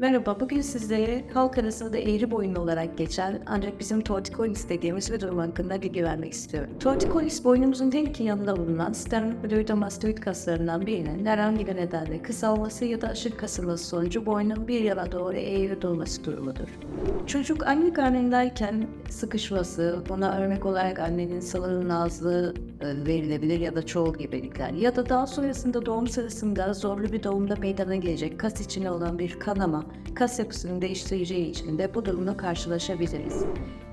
Merhaba, bugün sizlere halk arasında eğri boyunlu olarak geçen ancak bizim torticollis dediğimiz bir durum hakkında bilgi vermek istiyorum. Torticollis boynumuzun her iki yanında bulunan sternocleidomastoid kaslarından birinin herhangi bir nedenle kısalması ya da aşırı kasılması sonucu boynun bir yana doğru eğri durması durumudur. Çocuk anne karnındayken sıkışması, buna örnek olarak annenin salının azlığı e, verilebilir ya da çoğul gebelikler ya da daha sonrasında doğum sırasında zorlu bir doğumda meydana gelecek kas içine olan bir kanama, kas yapısını değiştireceği için de bu durumla karşılaşabiliriz.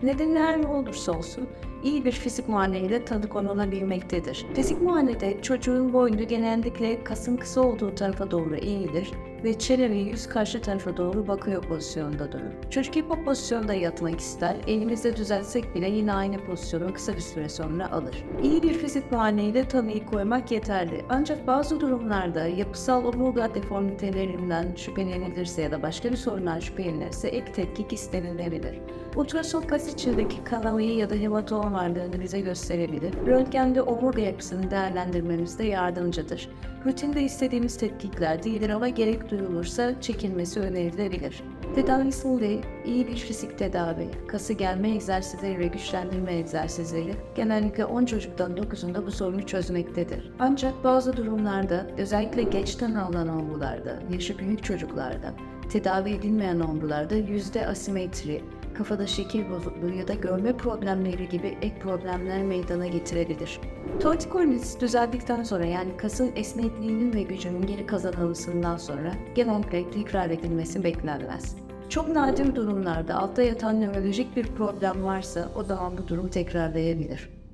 Nedeni her ne olursa olsun iyi bir fizik muayeneyle tanı konulabilmektedir. Fizik muayenede çocuğun boynu genellikle kasın kısa olduğu tarafa doğru eğilir ve çene ve yüz karşı tarafa doğru bakıyor pozisyonda durur. Çocuk hop pozisyonda yatmak ister, elimizde düzeltsek bile yine aynı pozisyonu kısa bir süre sonra alır. İyi bir fizik muayeneyle tanıyı koymak yeterli. Ancak bazı durumlarda yapısal omurga deformitelerinden şüphelenilirse ya da başka bir sorundan şüphelenilirse ek tetkik istenilebilir. Ultrason kas içindeki kanamayı ya da hematom varlığını bize gösterebilir. Röntgende omurga yapısını değerlendirmemizde yardımcıdır. Rutinde istediğimiz tetkikler değildir ama gerek duyulursa çekilmesi önerilebilir. Tedavisinde iyi bir fizik tedavi, kası gelme egzersizleri ve güçlendirme egzersizleri genellikle 10 çocuktan 9'unda bu sorunu çözmektedir. Ancak bazı durumlarda, özellikle geç tanı alınan olgularda, yaşı büyük çocuklarda, tedavi edilmeyen olgularda yüzde asimetri, kafada şekil bozukluğu ya da görme problemleri gibi ek problemler meydana getirebilir. Torticollis düzeldikten sonra yani kasın esnekliğinin ve gücünün geri kazanılmasından sonra genellikle tekrar edilmesi beklenmez. Çok nadir durumlarda altta yatan nörolojik bir problem varsa o zaman bu durum tekrarlayabilir.